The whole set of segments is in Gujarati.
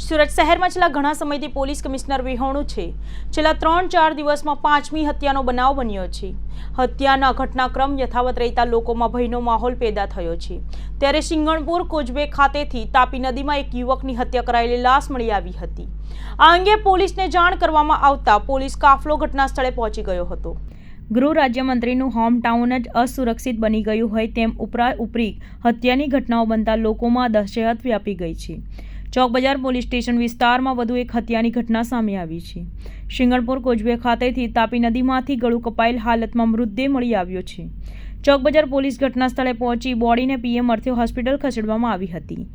સુરત શહેરમાં છેલ્લા ઘણા સમયથી પોલીસ કમિશનર વિહોણું છે. છેલ્લા ત્રણ ચાર દિવસમાં પાંચમી હત્યાનો બનાવ બન્યો છે. હત્યાના ઘટનાક્રમ યથાવત રહેતા લોકોમાં ભયનો માહોલ પેદા થયો છે. ત્યારે સિંગણપુર કોજવે ખાતેથી તાપી નદીમાં એક યુવકની હત્યા કરાયેલી લાશ મળી આવી હતી. આ અંગે પોલીસને જાણ કરવામાં આવતા પોલીસ કાફલો ઘટના સ્થળે પહોંચી ગયો હતો. ગૃહ રાજ્યમંત્રીનું હોમ ટાઉન જ અસુરક્ષિત બની ગયું હોય તેમ ઉપરા ઉપરી હત્યાની ઘટનાઓ બનતા લોકોમાં દહેશત વ્યાપી ગઈ છે. ચોક બજાર પોલીસ સ્ટેશન વિસ્તારમાં વધુ એક હત્યાની ઘટના સામે આવી છે. શિંગણપુર કોજવે ખાતેથી તાપી નદીમાંથી ગળું કપાયેલ હાલતમાં મૃતદેહ મળી આવ્યો છે. ચોક બજાર પોલીસ ઘટના સ્થળે પહોંચી બોડીને પીએમ અર્થે હોસ્પિટલ ખસેડવામાં આવી હતી.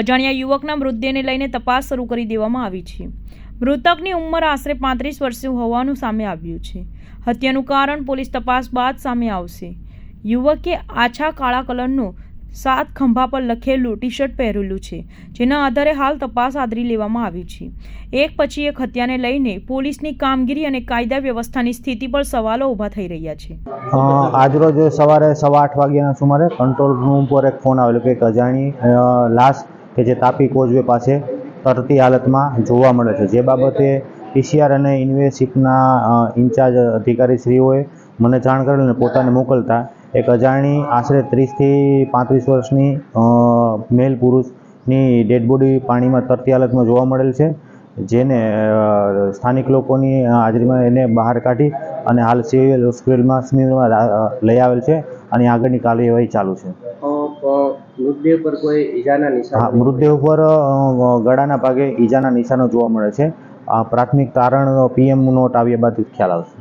અજાણ્યા યુવકના મૃતદેહને લઈને તપાસ શરૂ કરી દેવામાં આવી છે. મૃતકની ઉંમર આશરે પાંત્રીસ વર્ષે હોવાનું સામે આવ્યું છે. હત્યાનું કારણ પોલીસ તપાસ બાદ સામે આવશે. યુવકે આછા કાળા કલરનું સાત ખંભા પર લખેલું ટી શર્ટ પહેરેલું છે, જેના આધારે હાલ તપાસ આદરી લેવામાં આવી છે. એક પછી એક હત્યાને લઈને પોલીસની કામગીરી અને કાયદા વ્યવસ્થાની સ્થિતિ પર સવાલો ઊભા થઈ રહ્યા છે. આજરોજ સવારે સવા આઠ વાગ્યાના સુમારે કંટ્રોલ રૂમ પર એક ફોન આવેલો કે અજાણી લાશ કે જે તાપી કોઝવે પાસે તરતી હાલતમાં જોવા મળે છે. જે બાબતે પીસીઆર અને ઇન્વેસ્ટિગના ઇન્ચાર્જ અધિકારીશ્રીઓએ મને જાણ કરેલ અને પોતાને મોકલતા એક અજાણી આશરે ત્રીસથી પાંત્રીસ વર્ષની મેલ પુરુષની ડેડ બોડી પાણીમાં તરતી હાલતમાં જોવા મળેલ છે જેને સ્થાનિક લોકોની હાજરીમાં એને બહાર કાઢી અને હાલ સિવિલ હોસ્પિટલમાં સ્મિરમાં લઈ આવેલ છે અને આગળની કાર્યવાહી ચાલુ છે. મૃતદેહ પર કોઈ ઈજાના નિશાન મૃતદેહ ઉપર ગળાના ભાગે ઈજાના નિશાનો જોવા મળે છે. આ પ્રાથમિક તારણ પીએમ નોટ આવ્યા બાદ ખ્યાલ આવશે.